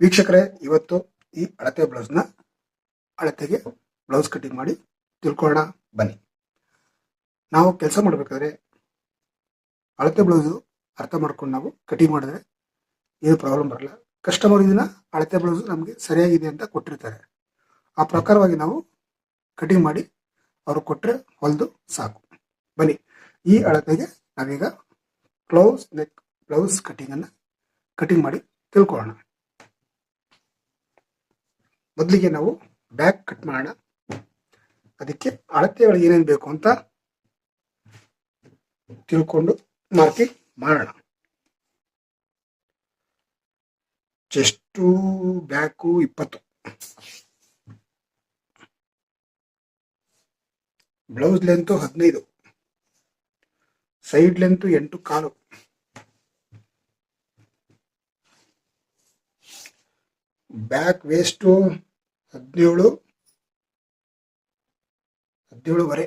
ವೀಕ್ಷಕರೇ, ಇವತ್ತು ಈ ಅಳತೆ ಬ್ಲೌಸ್ನ ಅಳತೆಗೆ ಬ್ಲೌಸ್ ಕಟಿಂಗ್ ಮಾಡಿ ತಿಳ್ಕೊಳ್ಳೋಣ, ಬನ್ನಿ. ನಾವು ಕೆಲಸ ಮಾಡಬೇಕಾದ್ರೆ ಅಳತೆ ಬ್ಲೌಸು ಅರ್ಥ ಮಾಡ್ಕೊಂಡು ನಾವು ಕಟಿಂಗ್ ಮಾಡಿದ್ರೆ ಏನು ಪ್ರಾಬ್ಲಮ್ ಬರಲ್ಲ. ಕಸ್ಟಮರ್ ಇದನ್ನ ಅಳತೆ ಬ್ಲೌಸ್ ನಮಗೆ ಸರಿಯಾಗಿದೆ ಅಂತ ಕೊಟ್ಟಿರ್ತಾರೆ. ಆ ಪ್ರಕಾರವಾಗಿ ನಾವು ಕಟಿಂಗ್ ಮಾಡಿ ಅವರು ಕೊಟ್ಟರೆ ಹೊಲ್ದು ಸಾಕು. ಬನ್ನಿ, ಈ ಅಳತೆಗೆ ನಾವೀಗ ಬ್ಲೌಸ್, ನೆಕ್ ಬ್ಲೌಸ್ ಕಟಿಂಗನ್ನು ಕಟಿಂಗ್ ಮಾಡಿ ತಿಳ್ಕೊಳ್ಳೋಣ. ಮೊದಲಿಗೆ ನಾವು ಬ್ಯಾಕ್ ಕಟ್ ಮಾಡೋಣ. ಅದಕ್ಕೆ ಅಳತೆಗಳು ಏನೇನು ಬೇಕು ಅಂತ ತಿಳ್ಕೊಂಡು ಮಾರ್ಕಿಂಗ್ ಮಾಡೋಣ. ಚೆಸ್ಟು ಬ್ಯಾಕು ಇಪ್ಪತ್ತು. ಬ್ಲೌಸ್ ಲೆಂತು ಹದಿನೈದು. ಸೈಡ್ ಲೆಂತು ಎಂಟು ಕಾಲು. ಬ್ಯಾಕ್ ವೇಸ್ಟು ಹದಿನೇಳು ಹದಿನೇಳುವರೆ.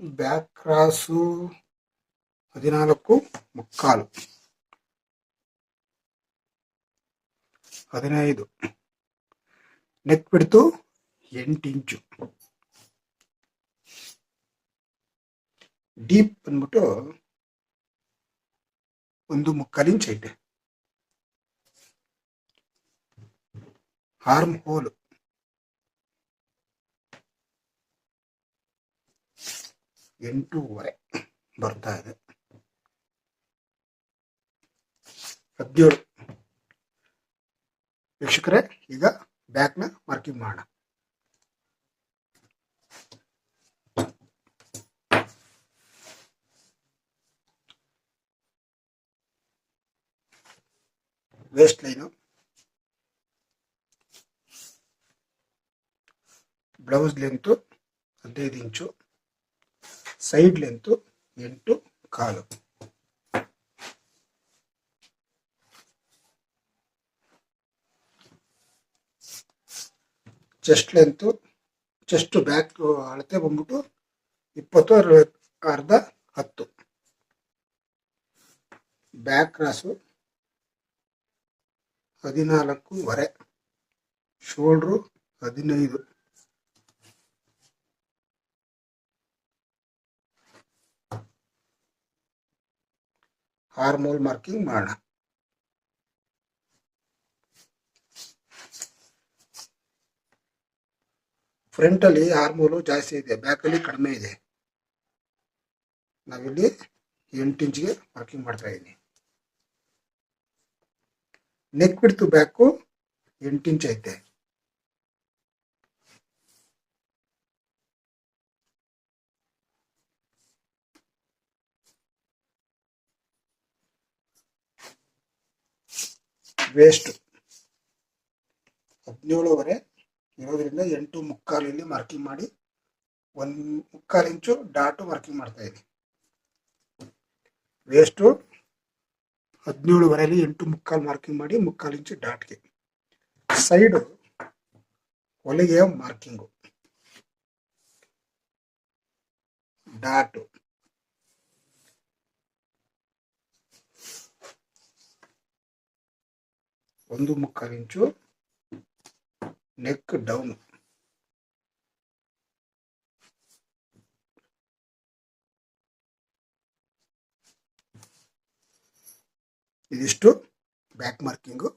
ಬ್ಯಾಕ್ ಕ್ರಾಸು ಹದಿನಾಲ್ಕು ಮುಕ್ಕಾಲು. ಹದಿನೈದು. ನೆಕ್ ಬಿಡ್ತು ಎಂಟು ಇಂಚು. ಡೀಪ್ ಬಂದ್ಬಿಟ್ಟು ಒಂದು ಮುಕ್ಕಾಲು ಇಂಚ್ ಐತೆ ಆರ್ಮ್ ಹೋಲ್ ಎಂಟೂವರೆ ಬರ್ತಾ ಇದೆ. ಹದಿನೇಳು. ವೀಕ್ಷಕರೇ, ಈಗ ಬ್ಯಾಕ್ನ ಮಾರ್ಕಿಂಗ್ ಮಾಡೋಣ. ವೇಸ್ಟ್ ಲೈನು ಬ್ಲೌಸ್ ಲೆಂತು ಹದಿನೈದು ಇಂಚು ಸೈಡ್ ಲೆಂತು ಎಂಟು ಕಾಲು ಚೆಸ್ಟ್ ಲೆಂತು ಚೆಸ್ಟ್ ಬ್ಯಾಕ್ ಅಳತೆ ಬಂದ್ಬಿಟ್ಟು ಇಪ್ಪತ್ತು ಅರವತ್ತು ಅರ್ಧ ಹತ್ತು ಬ್ಯಾಕ್ ಕ್ರಾಸು ಹದಿನಾಲ್ಕೂವರೆ ಶೋಲ್ಡ್ರು ಹದಿನೈದು. ಹಾರ್ಮೋಲ್ ಮಾರ್ಕಿಂಗ್ ಮಾಡೋಣ. ಫ್ರಂಟ್ ಅಲ್ಲಿ ಹಾರ್ಮೋಲು ಜಾಸ್ತಿ ಇದೆ ಬ್ಯಾಕ್ ಅಲ್ಲಿ ಕಡಿಮೆ ಇದೆ. ನಾವಿಲ್ಲಿ ಎಂಟು ಇಂಚ್ಗೆ ಮಾರ್ಕಿಂಗ್ ಮಾಡ್ತಾ ಇದ್ದೀನಿ. ನೆಕ್ ಬಿಡ್ತು ಬ್ಯಾಕು ಎಂಟು ಇಂಚ್ ಐತೆ ವೇಸ್ಟ್ ಹದಿನೇಳುವರೆ ಇರೋದ್ರಿಂದ ಎಂಟು ಮುಕ್ಕಾಲಲ್ಲಿ ಮಾರ್ಕಿಂಗ್ ಮಾಡಿ ಒಂದು ಮುಕ್ಕಾಲು ಇಂಚು ಡಾಟು ಮಾರ್ಕಿಂಗ್ ಮಾಡ್ತಾ ಇದ್ದೀನಿ ವೇಸ್ಟು ಹದಿನೇಳುವರೆಯಲ್ಲಿ ಎಂಟು ಮುಕ್ಕಾಲು ಮಾರ್ಕಿಂಗ್ ಮಾಡಿ ಮುಕ್ಕಾಲು ಇಂಚು ಡಾಟ್ಗೆ ಸೈಡು ಹೊಲಿಗೆಯ ಮಾರ್ಕಿಂಗು ಡಾಟು ಒಂದು ಮುಕ್ಕಾಲು ಇಂಚು ನೆಕ್ ಡೌನ್ ಇದಿಷ್ಟು ಬ್ಯಾಕ್ ಮಾರ್ಕಿಂಗು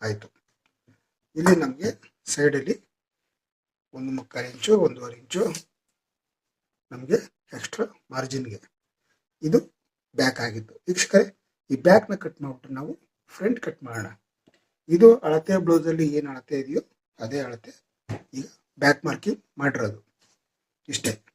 ಆಯಿತು. ಇಲ್ಲಿ ನಮಗೆ ಸೈಡಲ್ಲಿ ಒಂದು ಮುಕ್ಕಾಲು ಇಂಚು, ಒಂದೂವರೆ ಇಂಚು ನಮಗೆ ಎಕ್ಸ್ಟ್ರಾ ಮಾರ್ಜಿನ್ಗೆ ಇದು ಬ್ಯಾಕ್ ಆಗಿತ್ತು. ವೀಕ್ಷಕರೇ, ಈ ಬ್ಯಾಕ್ನ ಕಟ್ ಮಾಡಿಬಿಟ್ಟು ನಾವು ಫ್ರಂಟ್ ಕಟ್ ಮಾಡೋಣ. ಇದು ಅಳತೆ ಬ್ಲೌಸಲ್ಲಿ ಏನು ಅಳತೆ ಇದೆಯೋ ಅದೇ ಅಳತೆ ಈಗ ಬ್ಯಾಕ್ ಮಾರ್ಕಿಂಗ್ ಮಾಡಿರೋದು. ಇಷ್ಟೇ.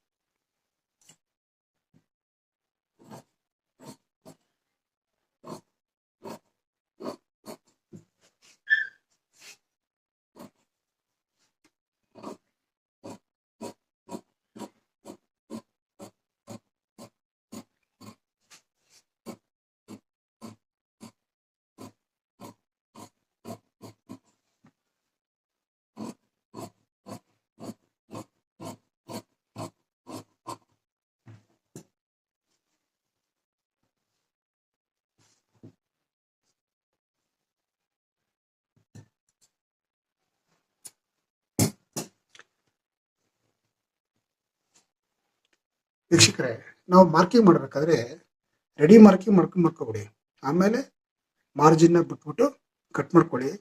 ವೀಕ್ಷಕರೇ, ನಾವು ಮಾರ್ಕಿಂಗ್ ಮಾಡಬೇಕಾದ್ರೆ ರೆಡಿ ಮಾರ್ಕಿಂಗ್ ಮಾಡ್ಕೊಂಡು ಮಾಡ್ಕೊಬಿಡಿ. ಆಮೇಲೆ ಮಾರ್ಜಿನ್ನ ಬಿಟ್ಬಿಟ್ಟು ಕಟ್ ಮಾಡ್ಕೊಳ್ಳಿ.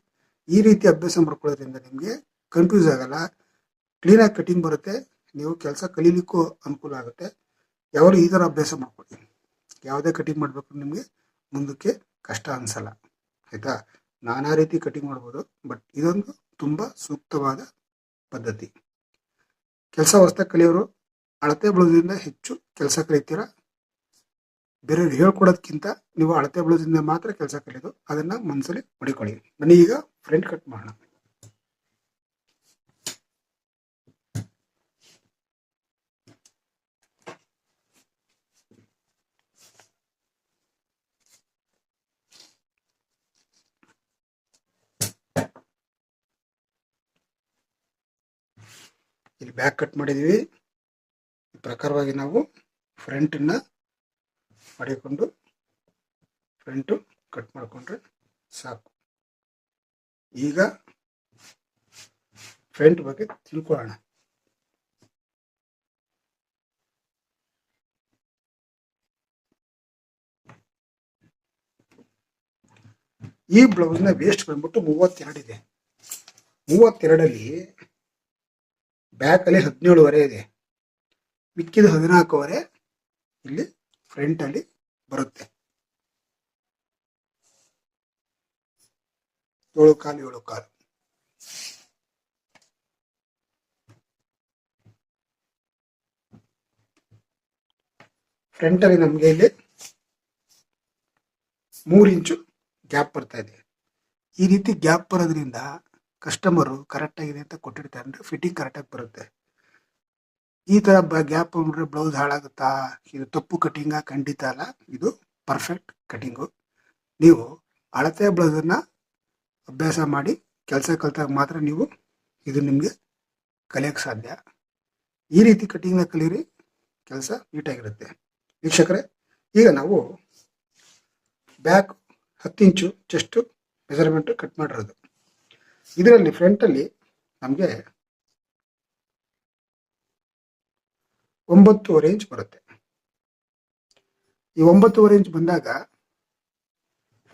ಈ ರೀತಿ ಅಭ್ಯಾಸ ಮಾಡ್ಕೊಳ್ಳೋದ್ರಿಂದ ನಿಮಗೆ ಕನ್ಫ್ಯೂಸ್ ಆಗಲ್ಲ. ಕ್ಲೀನಾಗಿ ಕಟಿಂಗ್ ಬರುತ್ತೆ. ನೀವು ಕೆಲಸ ಕಲೀಲಿಕ್ಕೂ ಅನುಕೂಲ ಆಗುತ್ತೆ. ಯಾವಾಗ ಈ ಥರ ಅಭ್ಯಾಸ ಮಾಡ್ಕೊಳ್ಳಿ ಯಾವುದೇ ಕಟಿಂಗ್ ಮಾಡಬೇಕು ನಿಮಗೆ ಮುಂದಕ್ಕೆ ಕಷ್ಟ ಅನಿಸಲ್ಲ. ಆಯಿತಾ? ನಾನಾ ರೀತಿ ಕಟಿಂಗ್ ಮಾಡ್ಬೋದು ಬಟ್ ಇದೊಂದು ತುಂಬ ಸೂಕ್ತವಾದ ಪದ್ಧತಿ. ಕೆಲಸ ಹೊಸ್ದಾಗಿ ಕಲಿಯೋರು ಅಳತೆ ಬಳೋದ್ರಿಂದ ಹೆಚ್ಚು ಕೆಲಸ ಕಲಿತೀರ? ಬೇರೆಯವ್ರು ಹೇಳ್ಕೊಡೋದಕ್ಕಿಂತ ನೀವು ಅಳತೆ ಬಳೋದ್ರಿಂದ ಮಾತ್ರ ಕೆಲಸ ಕಲಿಯೋದು ಅದನ್ನ ಮನಸ್ಸಲ್ಲಿ ಮಡಿಕೊಳ್ಳಿ ಬನ್ನಿ ಈಗ ಫ್ರಂಟ್ ಕಟ್ ಮಾಡೋಣ. ಇಲ್ಲಿ ಬ್ಯಾಕ್ ಕಟ್ ಮಾಡಿದೀವಿ. ಪ್ರಕಾರವಾಗಿ ನಾವು ಫ್ರಂಟನ್ನು ಮಾಡಿಕೊಂಡು ಫ್ರಂಟು ಕಟ್ ಮಾಡಿಕೊಂಡ್ರೆ ಸಾಕು. ಈಗ ಫ್ರಂಟ್ ಬಗ್ಗೆ ತಿಳ್ಕೊಳ್ಳೋಣ. ಈ ಬ್ಲೌಸ್ನ ವೇಸ್ಟ್ ಬಂದ್ಬಿಟ್ಟು ಮೂವತ್ತೆರಡಿದೆ ಮೂವತ್ತೆರಡಲ್ಲಿ ಬ್ಯಾಕಲ್ಲಿ ಹದಿನೇಳುವರೆ ಇದೆ. ಮಿಕ್ಕಿದ ಹದಿನಾಲ್ಕುವರೆ ಇಲ್ಲಿ ಫ್ರಂಟ್ ಅಲ್ಲಿ ಬರುತ್ತೆ. ಏಳು ಕಾಲು ಏಳು ಕಾಲು. ಫ್ರಂಟ್ ಅಲ್ಲಿ ನಮಗೆ ಇಲ್ಲಿ ಮೂರು ಇಂಚು ಗ್ಯಾಪ್ ಬರ್ತಾ ಇದೆ. ಈ ರೀತಿ ಗ್ಯಾಪ್ ಬರೋದ್ರಿಂದ ಕಸ್ಟಮರು ಕರೆಕ್ಟ್ ಆಗಿದೆ ಅಂತ ಕೊಟ್ಟಿರ್ತಾರೆ ಅಂದ್ರೆ ಫಿಟ್ಟಿಂಗ್ ಕರೆಕ್ಟಾಗಿ ಬರುತ್ತೆ. ಈ ತರ ಗ್ಯಾಪ್ ಬಂದ್ಬಿಟ್ರೆ ಬ್ಲೌಸ್ ಹಾಳಾಗುತ್ತಾ? ಇದು ತಪ್ಪು ಕಟಿಂಗ ಖಂಡಿತ ಅಲ್ಲ. ಇದು ಪರ್ಫೆಕ್ಟ್ ಕಟಿಂಗು ನೀವು ಅಳತೆ ಬ್ಲೌಸನ್ನು ಅಭ್ಯಾಸ ಮಾಡಿ ಕೆಲಸ ಕಲಿತಾಗ ಮಾತ್ರ ನೀವು ಇದು ನಿಮಗೆ ಕಲಿಯೋಕ್ಕೆ ಸಾಧ್ಯ. ಈ ರೀತಿ ಕಟಿಂಗ್ನ ಕಲೀರಿ, ಕೆಲಸ ನೀಟಾಗಿರುತ್ತೆ ವೀಕ್ಷಕರೇ, ಈಗ ನಾವು ಬ್ಯಾಕ್ ಹತ್ತು ಇಂಚು ಚೆಸ್ಟು ಮೆಜರ್ಮೆಂಟು ಕಟ್ ಮಾಡಿರೋದು. ಇದರಲ್ಲಿ ಫ್ರಂಟಲ್ಲಿ ನಮಗೆ ಒಂಬತ್ತುವರೆ ಇಂಚ್ ಬರುತ್ತೆ. ಈ ಒಂಬತ್ತುವರೆ ಇಂಚ್ ಬಂದಾಗ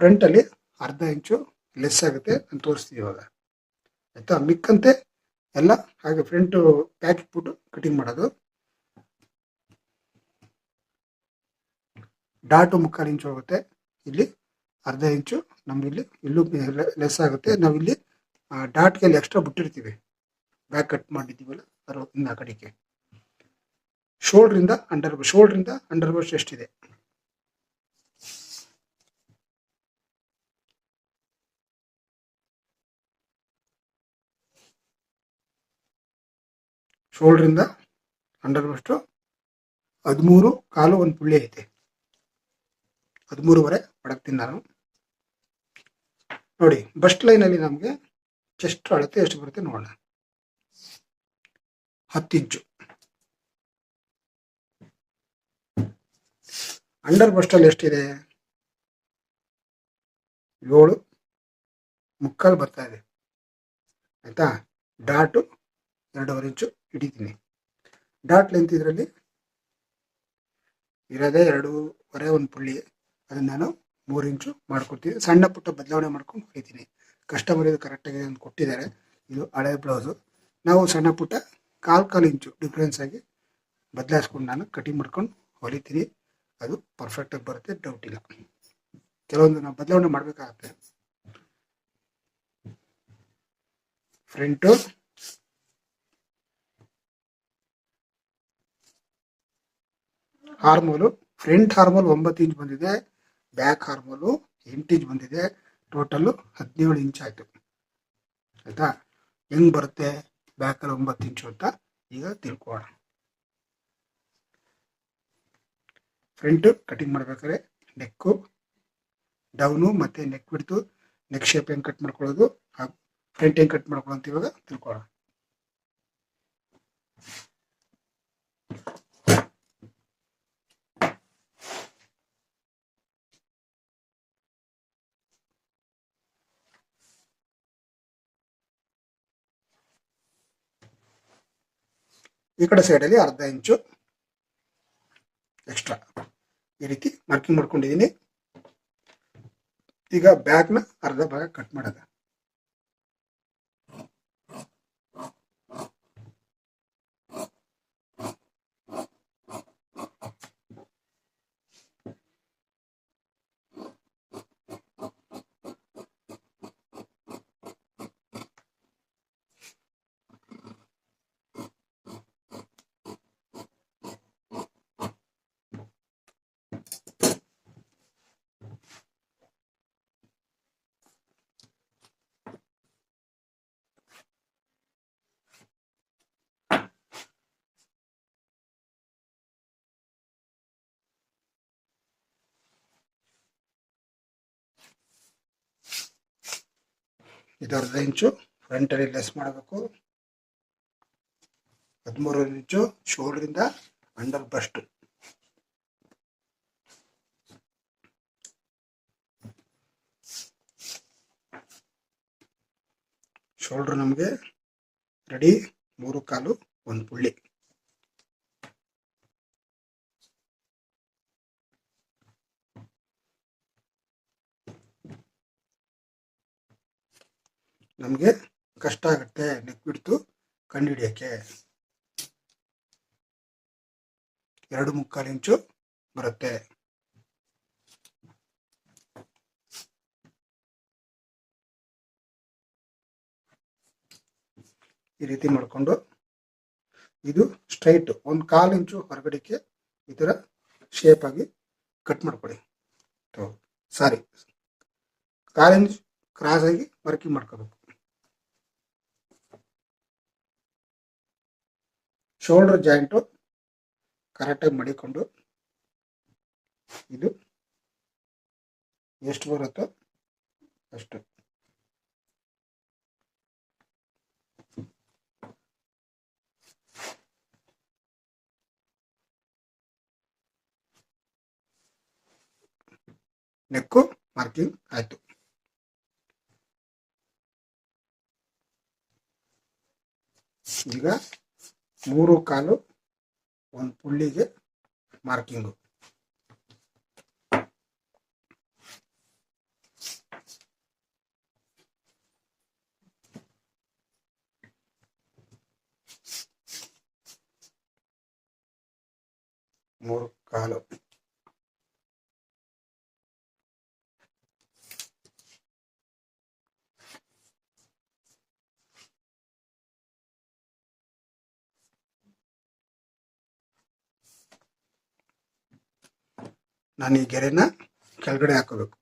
ಫ್ರಂಟಲ್ಲಿ ಅರ್ಧ ಇಂಚು ಲೆಸ್ ಆಗುತ್ತೆ ಅಂತ ತೋರಿಸ್ತೀವಿ ಇವಾಗ. ಆಯಿತಾ? ಮಿಕ್ಕಂತೆ ಎಲ್ಲ ಹಾಗೆ ಫ್ರಂಟ್ ಪ್ಯಾಕ್ ಇಟ್ಬಿಟ್ಟು ಕಟಿಂಗ್ ಮಾಡೋದು. ಡಾಟು ಮುಕ್ಕಾಲು ಇಂಚು ಹೋಗುತ್ತೆ. ಇಲ್ಲಿ ಅರ್ಧ ಇಂಚು ಇಲ್ಲಿ ಇಲ್ಲೂ ಲೆಸ್ ಆಗುತ್ತೆ. ನಾವಿಲ್ಲಿ ಡಾಟ್ಗೆ ಅಲ್ಲಿ ಎಕ್ಸ್ಟ್ರಾ ಬಿಟ್ಟಿರ್ತೀವಿ. ಬ್ಯಾಕ್ ಕಟ್ ಮಾಡಿದ್ದೀವಲ್ಲ ಅರವತ್ತಿಂದ ಆ ಕಡೆಗೆ. ಶೋಲ್ಡ್ರಿಂದ ಅಂಡರ್ ಶೋಲ್ಡ್ರಿಂದ ಅಂಡರ್ ಬಸ್ಟ್ ಎಷ್ಟಿದೆ ಶೋಲ್ಡ್ರಿಂದ ಅಂಡರ್ ಬಸ್ಟು ಹದಿಮೂರು, ಕಾಲು ಒಂದು ಪುಳ್ಳಿ ಐತೆ. ಹದಿಮೂರುವರೆ ಹೊಡಕ್ತೀನಿ ನಾನು. ನೋಡಿ ಬಸ್ಟ್ ಲೈನಲ್ಲಿ ನಮಗೆ ಚೆಸ್ಟ್ ಅಳತೆ ಎಷ್ಟು ಬರುತ್ತೆ ನೋಡೋಣ. ಹತ್ತು ಅಂಡರ್ ಬಸ್ಟಲ್ಲಿ ಎಷ್ಟಿದೆ? ಏಳು. ಮುಕ್ಕಾಲು ಬರ್ತಾ ಇದೆ. ಆಯಿತಾ? ಡಾಟು ಎರಡೂವರೆ ಇಂಚು ಹಿಡಿತೀನಿ. ಡಾಟ್ ಲೆಂತ್ ಇದರಲ್ಲಿ ಇರೋದೇ ಎರಡೂವರೆ ಒಂದು ಪುಳ್ಳಿ. ಅದನ್ನು ನಾನು ಮೂರು ಇಂಚು ಮಾಡ್ಕೊಡ್ತೀನಿ. ಸಣ್ಣ ಪುಟ್ಟ ಬದಲಾವಣೆ ಮಾಡ್ಕೊಂಡು ಹೊಡಿತೀನಿ ಕಸ್ಟಮರ್ ಇದು ಕರೆಕ್ಟಾಗಿದೆ ಅಂತ ಕೊಟ್ಟಿದ್ದಾರೆ. ಇದು ಹಳೆ ಬ್ಲೌಸು. ನಾವು ಸಣ್ಣ ಪುಟ್ಟ ಕಾಲು ಕಾಲು ಇಂಚು ಡಿಫ್ರೆನ್ಸ್ ಆಗಿ ಬದಲಾಯಿಸ್ಕೊಂಡು ನಾನು ಕಟಿಂಗ್ ಮಾಡ್ಕೊಂಡು ಹೊಲಿತೀನಿ. ಅದು ಪರ್ಫೆಕ್ಟಾಗಿ ಬರುತ್ತೆ ಡೌಟ್ ಇಲ್ಲ. ಕೆಲವೊಂದು ನಾವು ಬದಲಾವಣೆ ಮಾಡಬೇಕಾಗತ್ತೆ. ಫ್ರಂಟು ಹಾರ್ಮೋಲು ಫ್ರಂಟ್ ಹಾರ್ಮೋಲ್ ಒಂಬತ್ತು ಇಂಚ್ ಬಂದಿದೆ ಬ್ಯಾಕ್ ಹಾರ್ಮೋಲು ಎಂಟು ಇಂಚ್ ಬಂದಿದೆ ಟೋಟಲ್ಲು ಹದಿನೇಳು ಇಂಚ್ ಆಯಿತು. ಆಯಿತಾ? ಹೆಂಗೆ ಬರುತ್ತೆ? ಬ್ಯಾಕಲ್ಲಿ ಒಂಬತ್ತು ಇಂಚು ಅಂತ ಈಗ ತಿಳ್ಕೊಳ್ಳೋಣ ಫ್ರಂಟ್ ಕಟಿಂಗ್ ಮಾಡ್ಬೇಕಾದ್ರೆ ನೆಕ್ಕು ಡೌನು ಮತ್ತೆ ನೆಕ್ ಬಿಡ್ತು ನೆಕ್ ಶೇಪ್ ಹೆಂಗೆ ಕಟ್ ಮಾಡ್ಕೊಳ್ಳೋದು ಹಾಗೂ ಫ್ರಂಟ್ ಹೆಂಗೆ ಕಟ್ ಮಾಡ್ಕೊಳ್ಳೋ ಅಂತ ಇವಾಗ ತಿಳ್ಕೊಳ್ಳೋಣ. ಈ ಕಡೆ ಸೈಡಲ್ಲಿ ಅರ್ಧ ಇಂಚು ಎಕ್ಸ್ಟ್ರಾ ಈ ರೀತಿ ಮಾರ್ಕಿಂಗ್ ಮಾಡ್ಕೊಂಡಿದ್ದೀನಿ ಈಗ ಬ್ಯಾಗ್ನ ಅರ್ಧ ಭಾಗ ಕಟ್ ಮಾಡೋದ. ಇದು ಅರ್ಧ ಇಂಚು ಫ್ರಂಟಲ್ಲಿ ಲೆಸ್ ಮಾಡಬೇಕು. ಹದಿಮೂರು ಇಂಚು ಶೋಲ್ಡ್ರಿಂದ ಅಂಡರ್ ಬಸ್ಟ್ ಶೋಲ್ಡ್ರ್ ನಮಗೆ ರೆಡಿ ಮೂರು ಕಾಲು, ಒಂದು ಪುಳ್ಳಿ. ನಮಗೆ ಕಷ್ಟ ಆಗುತ್ತೆ ನೆಕ್ ಬಿಡ್ತು ಕಂಡುಹಿಡಿಯೋಕ್ಕೆ. ಎರಡು ಮುಕ್ಕಾಲು ಇಂಚು ಬರುತ್ತೆ. ಈ ರೀತಿ ಮಾಡಿಕೊಂಡು ಇದು ಸ್ಟ್ರೈಟ್ ಒಂದು ಕಾಲು ಇಂಚು ಹೊರಗಡೆಗೆ ಈ ಥರ ಶೇಪ್ ಆಗಿ ಕಟ್ ಮಾಡ್ಕೊಳ್ಳಿ. ಸಾರಿ ಕಾಲು ಇಂಚ್ ಕ್ರಾಸ್ ಆಗಿ ವರ್ಕಿಂಗ್ ಮಾಡ್ಕೋಬೇಕು. ಶೋಲ್ಡರ್ ಜಾಯಿಂಟು ಕರೆಕ್ಟಾಗಿ ಮಡಿಕೊಂಡು ಇದು ಎಷ್ಟು ಬರುತ್ತೋ ಅಷ್ಟು ನೆಕ್ಕು ಮಾರ್ಕಿಂಗ್ ಆಯಿತು ಈಗ ಮೂರು ಕಾಲು ಒಂದು ಪುಳ್ಳಿಗೆ ಮಾರ್ಕಿಂಗು ಮೂರು ಕಾಲು. ನಾನು ಈ ಗೆರೆನ ಕೆಳಗಡೆ ಹಾಕೋಬೇಕು.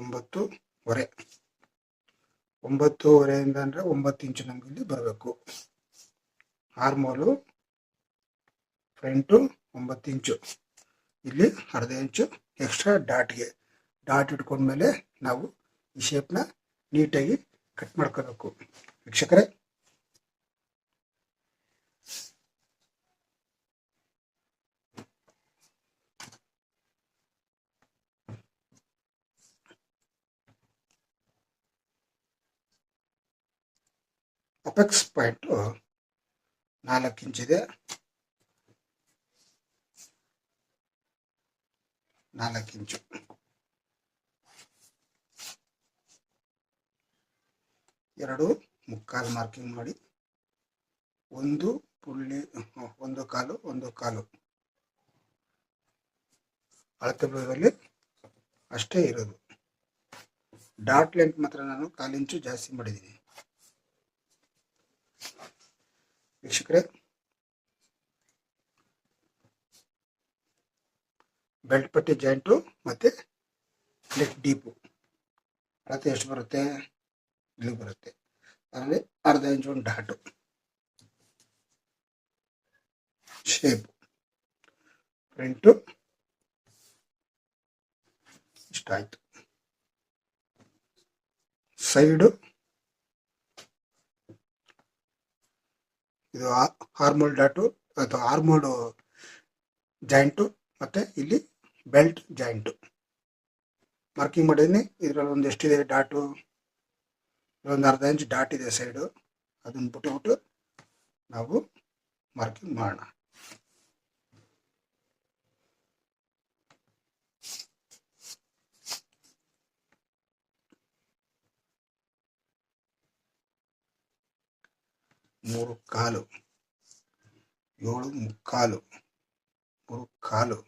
ಒಂಬತ್ತುವರೆ ಒಂಬತ್ತುವರೆಯಿಂದ ಅಂದರೆ ಒಂಬತ್ತು ಇಂಚು ನಮ್ಗೆ ಇಲ್ಲಿ ಬರಬೇಕು. ಆರ್ಮೋಲು ಫ್ರಂಟು ಒಂಬತ್ತು ಇಂಚು. ಇಲ್ಲಿ ಅರ್ಧ ಇಂಚು ಎಕ್ಸ್ಟ್ರಾ ಡಾಟ್ಗೆ. ಡಾಟ್ ಇಟ್ಕೊಂಡ್ಮೇಲೆ ನಾವು ಈ ಶೇಪ್ನ ನೀಟಾಗಿ ಕಟ್ ಮಾಡ್ಕೋಬೇಕು. ವೀಕ್ಷಕರೇ. ಅಪೆಕ್ಸ್ ಪಾಯಿಂಟು ನಾಲ್ಕು ಇಂಚಿದೆ ನಾಲ್ಕು ಇಂಚು. ಎರಡು ಮುಕ್ಕಾಲು ಮಾರ್ಕಿಂಗ್ ಮಾಡಿ. ಒಂದು ಪುಳ್ಳಿ ಒಂದು ಕಾಲು ಒಂದು ಕಾಲು. ಅಳತೆ ಬ್ಲೌಸಲ್ಲಿ ಅಷ್ಟೇ ಇರೋದು. ಡಾಟ್ ಲೆಂತ್ ಮಾತ್ರ ನಾನು ಕಾಲಿಂಚು ಜಾಸ್ತಿ ಮಾಡಿದ್ದೀನಿ. ವೀಕ್ಷಕರೇ, ಬೆಲ್ಟ್ ಪಟ್ಟಿ ಜಾಯಿಂಟು ಮತ್ತು ಲೆಗ್ ಡೀಪು ಅಳತೆ ಎಷ್ಟು ಬರುತ್ತೆ? ಇಲ್ಲಿ ಬರುತ್ತೆ. ಅದರಲ್ಲಿ ಅರ್ಧ ಇಂಚು ಒಂದು ಡಾಟು. ಶೇಪ್. ಫ್ರಂಟು ಇಷ್ಟಾಯಿತು ಸೈಡು. ಇದು ಹಾರ್ಮೋಲ್ ಡಾಟು ಅಥವಾ ಆರ್ಮೋಲ್ ಜಾಯಿಂಟು, ಮತ್ತೆ ಇಲ್ಲಿ ಬೆಲ್ಟ್ ಜಾಯಿಂಟು. ಮಾರ್ಕಿಂಗ್ ಮಾಡಿದ್ದೀನಿ ಇದರಲ್ಲಿ ಒಂದು ಎಷ್ಟಿದೆ ಡಾಟು. ಒಂದು ಅರ್ಧ ಇಂಚ್ ಡಾಟ್ ಇದೆ ಸೈಡು ಅದನ್ನು ಬಿಟ್ಟುಬಿಟ್ಟು ನಾವು ಮಾರ್ಕಿಂಗ್ ಮಾಡೋಣ. ಮೂರು ಕಾಲು. ಏಳು ಮುಕ್ಕಾಲು. ಮೂರು ಕಾಲು.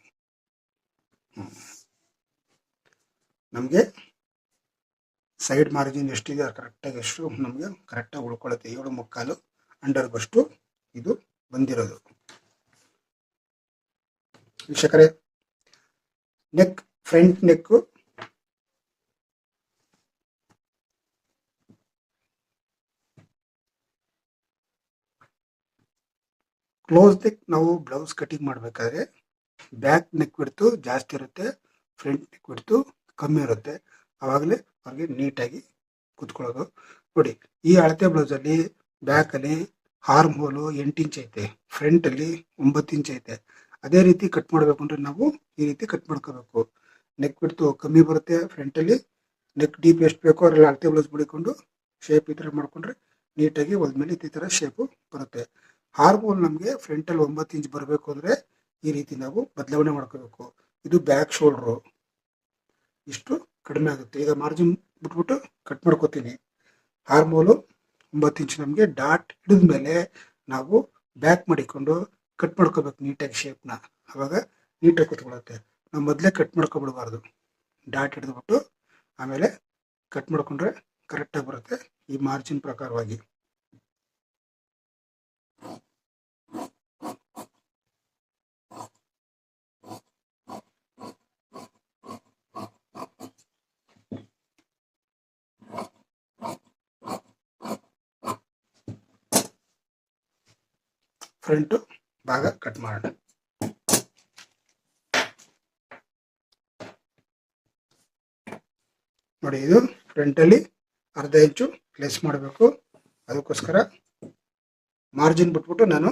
ನಮಗೆ ಸೈಡ್ ಮಾರ್ಜಿನ್ ಎಷ್ಟಿದೆ ಕರೆಕ್ಟಾಗಿ ಎಷ್ಟು ನಮಗೆ ಕರೆಕ್ಟಾಗಿ ಉಳ್ಕೊಳ್ಳುತ್ತೆ. ಏಳು ಮುಕ್ಕಾಲು ಅಂಡರ್ ಬಷ್ಟು ಇದು ಬಂದಿರೋದು. ವೀಕ್ಷಕರೇ neck front neck close neck ನಾವು ಬ್ಲೌಸ್ ಕಟಿಂಗ್ ಮಾಡಬೇಕಾದ್ರೆ ಬ್ಯಾಕ್ ನೆಕ್ ಬಿಡ್ತು ಜಾಸ್ತಿ ಇರುತ್ತೆ ಫ್ರಂಟ್ ನೆಕ್ ಬಿಡ್ತು ಕಮ್ಮಿ ಇರುತ್ತೆ. ಆವಾಗಲೇ ಅವ್ರಿಗೆ ನೀಟಾಗಿ ಕುತ್ಕೊಳ್ಳೋದು. ನೋಡಿ, ಈ ಅಳತೆ ಬ್ಲೌಸಲ್ಲಿ ಬ್ಯಾಕಲ್ಲಿ ಹಾರ್ಮ್ ಹೋಲು ಎಂಟು ಇಂಚ್ ಐತೆ ಫ್ರಂಟಲ್ಲಿ ಒಂಬತ್ತು ಇಂಚ್ ಐತೆ. ಅದೇ ರೀತಿ ಕಟ್ ಮಾಡಬೇಕು ಅಂದರೆ ನಾವು ಈ ರೀತಿ ಕಟ್ ಮಾಡ್ಕೋಬೇಕು. ನೆಕ್ ಬಿಡ್ತು ಕಮ್ಮಿ ಬರುತ್ತೆ ಫ್ರಂಟಲ್ಲಿ ನೆಕ್ ಡೀಪ್ ಎಷ್ಟು ಬೇಕೋ ಅದ್ರಲ್ಲಿ ಅಳತೆ ಬ್ಲೌಸ್ ಬಿಡಿಕೊಂಡು ಶೇಪ್ ಈ ಥರ ಮಾಡಿಕೊಂಡ್ರೆ ನೀಟಾಗಿ ಹೊಲ್ದ್ಮೇಲೆ ಈ ಥರ ಶೇಪು ಬರುತ್ತೆ. ಹಾರ್ಮೋಲ್ ನಮಗೆ ಫ್ರಂಟಲ್ಲಿ ಒಂಬತ್ತು ಇಂಚ್ ಬರಬೇಕು ಅಂದರೆ ಈ ರೀತಿ ನಾವು ಬದಲಾವಣೆ ಮಾಡ್ಕೋಬೇಕು. ಇದು ಬ್ಯಾಕ್ ಶೋಲ್ಡ್ರು ಇಷ್ಟು ಕಡಿಮೆ ಆಗುತ್ತೆ. ಈಗ ಮಾರ್ಜಿನ್ ಬಿಟ್ಬಿಟ್ಟು ಕಟ್ ಮಾಡ್ಕೋತೀನಿ. ಹಾರ್ಮೋಲು ಒಂಬತ್ತು ಇಂಚ್ ನಮಗೆ ಡಾಟ್ ಹಿಡಿದ ಮೇಲೆ ನಾವು ಬ್ಯಾಕ್ ಮಾಡಿಕೊಂಡು ಕಟ್ ಮಾಡ್ಕೋಬೇಕು ನೀಟಾಗಿ ಶೇಪ್ನ ಆವಾಗ ನೀಟಾಗಿ ಕೂತ್ಕೊಳ್ಳುತ್ತೆ. ನಾವು ಮೊದಲೇ ಕಟ್ ಮಾಡ್ಕೊಬಿಡಬಾರ್ದು. ಡಾಟ್ ಹಿಡಿದ್ಬಿಟ್ಟು ಆಮೇಲೆ ಕಟ್ ಮಾಡಿಕೊಂಡ್ರೆ ಕರೆಕ್ಟಾಗಿ ಬರುತ್ತೆ ಈ ಮಾರ್ಜಿನ್ ಪ್ರಕಾರವಾಗಿ. ಫ್ರಂಟ್ ಭಾಗ ಕಟ್ ಮಾಡೋಣ ನೋಡಿ ಇದು ಫ್ರಂಟಲ್ಲಿ ಅರ್ಧ ಇಂಚು ಲೆಸ್ ಮಾಡಬೇಕು ಅದಕ್ಕೋಸ್ಕರ ಮಾರ್ಜಿನ್ ಬಿಟ್ಬಿಟ್ಟು ನಾನು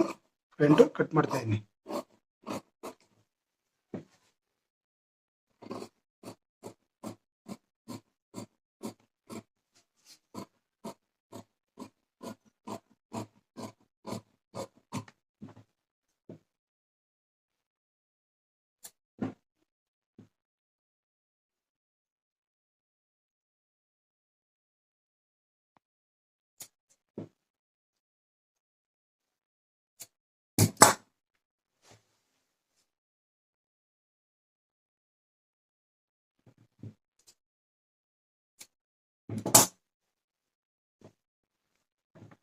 ಫ್ರಂಟ್ ಕಟ್ ಮಾಡ್ತಾ ಇದ್ದೀನಿ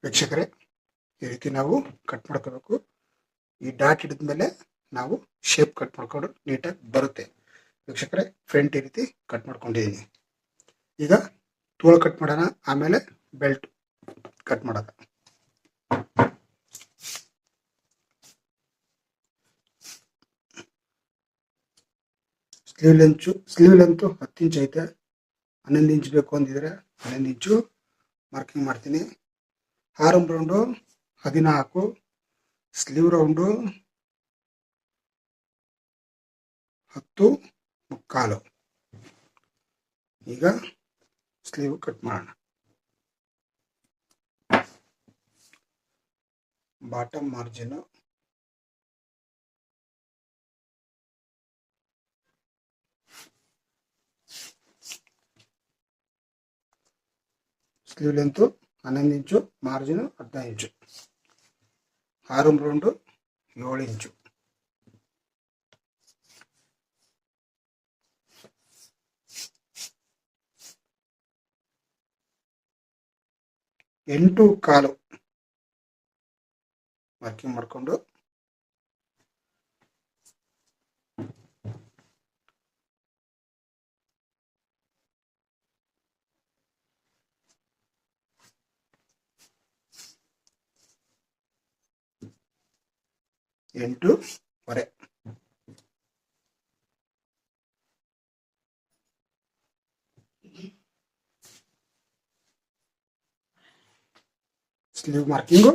ವೀಕ್ಷಕರೇ, ಈ ರೀತಿ ನಾವು ಕಟ್ ಮಾಡ್ಕೋಬೇಕು. ಈ ಡಾಟ್ ಹಿಡಿದ ಮೇಲೆ ನಾವು ಶೇಪ್ ಕಟ್ ಮಾಡ್ಕೊಂಡು ನೀಟಾಗಿ ಬರುತ್ತೆ. ವೀಕ್ಷಕರೇ ಫ್ರಂಟ್ ಈ ರೀತಿ ಕಟ್ ಮಾಡ್ಕೊಂಡಿದ್ದೀನಿ ಈಗ ತೋಳು ಕಟ್ ಮಾಡೋಣ, ಆಮೇಲೆ ಬೆಲ್ಟ್ ಕಟ್ ಮಾಡೋಣ. ಸ್ಲೀವ್ ಲೆಂಚು ಸ್ಲೀವ್ ಲೆಂತು ಹತ್ತು ಇಂಚ್ ಐತೆ. ಹನ್ನೊಂದು ಇಂಚ್ ಬೇಕು ಅಂದಿದ್ರೆ ಹನ್ನೊಂದು ಇಂಚು ಮಾರ್ಕಿಂಗ್ ಮಾಡ್ತೀನಿ. ಆರಂ ರೌಂಡು ಹದಿನಾಲ್ಕು ಸ್ಲೀವ್ ರೌಂಡು ಹತ್ತು ಮುಕ್ಕಾಲು ಈಗ ಸ್ಲೀವ್ ಕಟ್ ಮಾಡೋಣ ಬಾಟಮ್ ಮಾರ್ಜಿನ್ ಸ್ಲೀವ್ ಲೆಂತು ಹನ್ನೊಂದು ಇಂಚು ಮಾರ್ಜಿನ್ ಹದಿನೈದು ಇಂಚು ಆರಂ ರೌಂಡು ಏಳು ಇಂಚು ಎಂಟು ಕಾಲು ಮಾರ್ಕಿಂಗ್ ಮಾಡಿಕೊಂಡು ಎಂಟೂವರೆ ಸ್ಲೀವ್ ಮಾರ್ಕಿಂಗು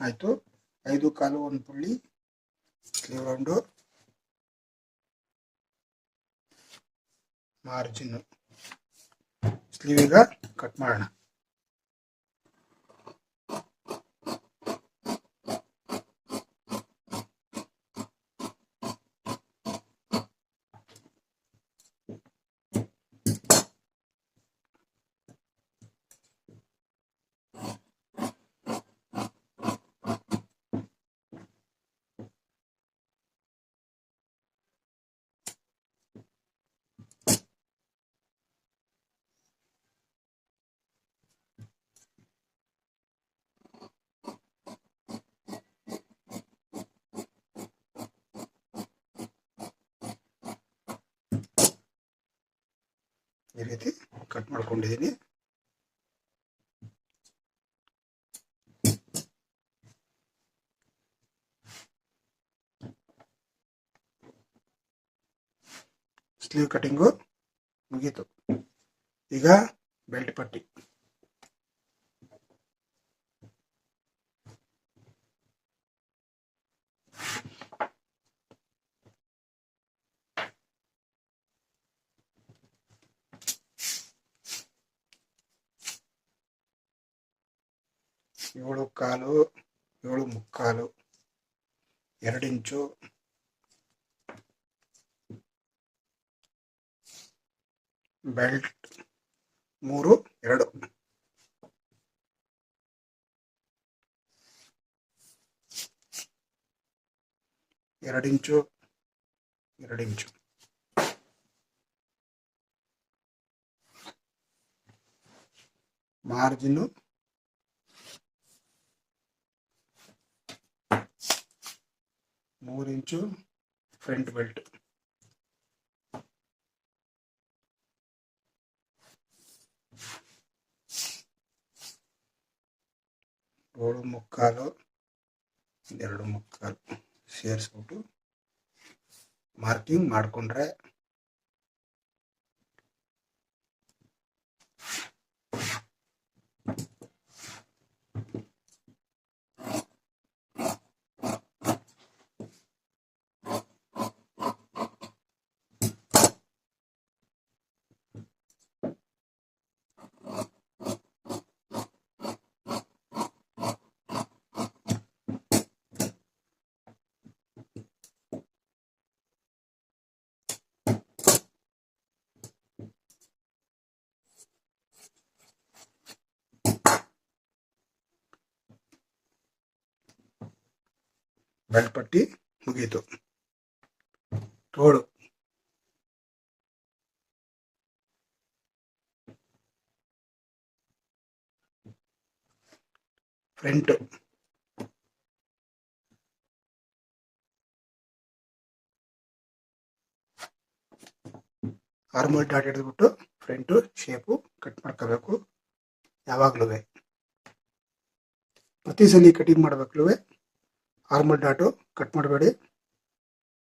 ಆಯಿತು. ಐದು ಕಾಲು ಒಂದು ಪುಳ್ಳಿ. ಸ್ಲೀವ್ ರೌಂಡು ಮಾರ್ಜಿನ್ ಸ್ಲೀವ್ ಈಗ ಕಟ್ ಮಾಡೋಣ. ಈ ರೀತಿ ಕಟ್ ಮಾಡ್ಕೊಂಡಿದ್ದೀನಿ ಸ್ಲೀವ್ ಕಟಿಂಗು ಮುಗೀತು. ಈಗ ಬೆಲ್ಟ್ ಪಟ್ಟಿ. ಏಳು ಕಾಲು ಏಳು ಮುಕ್ಕಾಲು ಎರಡು ಇಂಚು ಬೆಲ್ಟ್ ಮೂರು ಎರಡು ಎರಡು ಇಂಚು ಎರಡು ಇಂಚು ಮಾರ್ಜಿನ್ನು ಮೂರು ಇಂಚು ಫ್ರಂಟ್ ಬೆಲ್ಟ್ ಏಳು ಮುಕ್ಕಾಲು ಎರಡು ಮುಕ್ಕಾಲು ಸೇರಿಸ್ಬಿಟ್ಟು ಮಾರ್ಕಿಂಗ್ ಮಾಡಿಕೊಂಡ್ರೆ ಪಟ್ಟಿ ಮುಗೀತು. ತೋಳು. ಫ್ರಂಟ್. ಆರ್ಮಲ್ ಡಾಟ್ ಹಿಡಿದ್ಬಿಟ್ಟು ಫ್ರಂಟು, ಶೇಪು ಕಟ್ ಮಾಡ್ಕೋಬೇಕು. ಯಾವಾಗಲೂ ಪ್ರತಿ ಸಲ ಕಟಿಂಗ್ ಮಾಡಬೇಕಲೂ ಆರ್ಮಲ್ ಡಾಟು ಕಟ್ ಮಾಡಬೇಡಿ.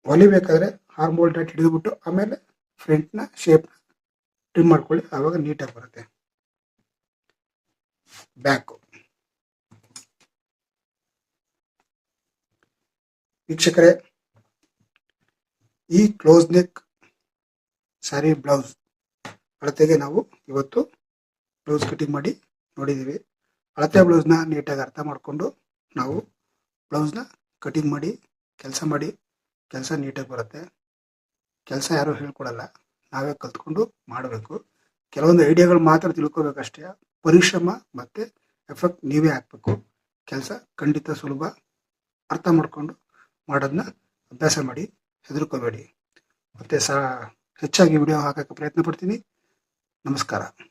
ಹೊಲಿಬೇಕಾದ್ರೆ ಆರ್ಮೋಲ್ ಡಾಟ್ ಹಿಡಿದುಬಿಟ್ಟು ಆಮೇಲೆ ಫ್ರಂಟ್ನ ಶೇಪ್ನ ಟ್ರಿಮ್ ಮಾಡ್ಕೊಳ್ಳಿ. ಆವಾಗ ನೀಟಾಗಿ ಬರುತ್ತೆ. ಬ್ಯಾಕು ವೀಕ್ಷಕರೇ, ಈ ಕ್ಲೋಸ್ ನೆಕ್ ಸ್ಯಾರಿ ಬ್ಲೌಸ್ ಅಳತೆಗೆ ನಾವು ಇವತ್ತು ಬ್ಲೌಸ್ ಕಟಿಂಗ್ ಮಾಡಿ ನೋಡಿದ್ದೀವಿ. ಅಳತೆ ಬ್ಲೌಸ್ನ ನೀಟಾಗಿ ಅರ್ಥ ಮಾಡಿಕೊಂಡು ನಾವು ಬ್ಲೌಸ್ನ ಕಟಿಂಗ್ ಮಾಡಿ, ಕೆಲಸ ಮಾಡಿ, ಕೆಲಸ ನೀಟಾಗಿ ಬರುತ್ತೆ. ಕೆಲಸ ಯಾರೂ ಹೇಳ್ಕೊಡಲ್ಲ. ನಾವೇ ಕಲ್ತ್ಕೊಂಡು ಮಾಡಬೇಕು. ಕೆಲವೊಂದು ಐಡಿಯಾಗಳು ಮಾತ್ರ ತಿಳ್ಕೊಬೇಕಷ್ಟೇ. ಪರಿಶ್ರಮ ಮತ್ತು ಎಫೆಕ್ಟ್ ನೀವೇ ಹಾಕಬೇಕು. ಕೆಲಸ ಖಂಡಿತ ಸುಲಭ. ಅರ್ಥ ಮಾಡಿಕೊಂಡು ಮಾಡೋದನ್ನ ಅಭ್ಯಾಸ ಮಾಡಿ, ಹೆದರ್ಕೋಬೇಡಿ. ಮತ್ತು ಸಹ ಹೆಚ್ಚಾಗಿ ವಿಡಿಯೋ ಹಾಕೋಕ್ಕೆ ಪ್ರಯತ್ನ ಪಡ್ತೀನಿ. ನಮಸ್ಕಾರ.